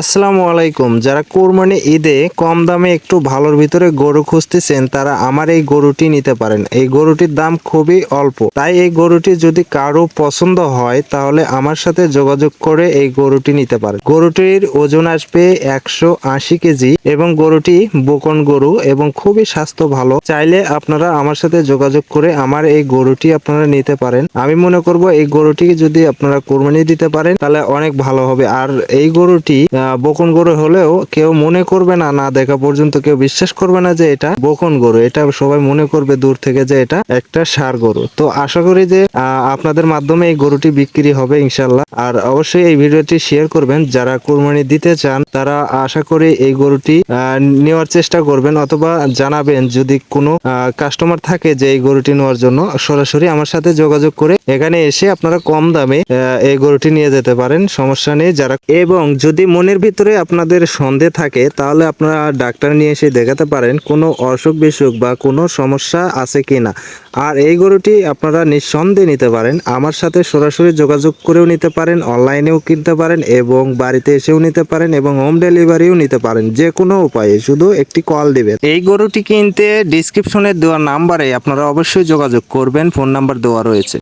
আসসালামু আলাইকুম। যারা কোরবানি ঈদে কম দামে একটু ভালোর ভিতরে গরু খুঁজতেছেন, তারা আমার এই গরুটি নিতে পারেন। এই গরুটির দাম খুবই অল্প। তাই এই গরুটি যদি কারও পছন্দ হয়, তাহলে আমার সাথে যোগাযোগ করে এই গরুটি নিতে পারেন। গরুটির ওজন আসবে একশো আশি কেজি এবং গরুটি বোকন গরু এবং খুবই স্বাস্থ্য ভালো। চাইলে আপনারা আমার সাথে যোগাযোগ করে আমার এই গরুটি আপনারা নিতে পারেন। আমি মনে করব এই গরুটি যদি আপনারা কোরবানি দিতে পারেন, তাহলে অনেক ভালো হবে। আর এই গরুটি বকন গরু হলেও কেউ মনে করবে না না দেখা পর্যন্ত কেউ বিশ্বাস করবে না যে এটা বকন গরু। এটা সবাই মনে করবে দূর থেকে যে এটা একটা সার গরু। তো আশা করি যে আপনাদের মাধ্যমে এই গরুটি বিক্রি হবে ইনশাল্লাহ আর অবশ্যই এই ভিডিওটি শেয়ার করবেন। যারা কোরবানি দিতে চান, তারা আশা করি এই গরুটি নেওয়ার চেষ্টা করবেন অথবা জানাবেন। যদি কোনো কাস্টমার থাকে যে এই গরুটি নেওয়ার জন্য, সরাসরি আমার সাথে যোগাযোগ করে এখানে এসে আপনারা কম দামে এই গরুটি নিয়ে যেতে পারেন। সমস্যা নেই। যারা এবং যদি মনের ভিতরে আপনাদের সন্দেহ থাকে, তাহলে আপনারা ডাক্তার নিয়ে এসে দেখাতে পারেন কোনো অসুখ বিসুখ বা কোনো সমস্যা আছে কিনা আর এই গরুটি আপনারা নিঃসন্দেহে নিতে পারেন, আমার সাথে সরাসরি যোগাযোগ করেও নিতে পারেন, অনলাইনেও কিনতে পারেন এবং বাড়িতে এসেও নিতে পারেন এবং হোম ডেলিভারিও নিতে পারেন যে কোনো উপায়ে, শুধু একটি কল দিবেন। এই গরুটি কিনতে ডিসক্রিপশনে দেওয়া নাম্বারে আপনারা অবশ্যই যোগাযোগ করবেন, ফোন নাম্বার দেওয়া রয়েছে।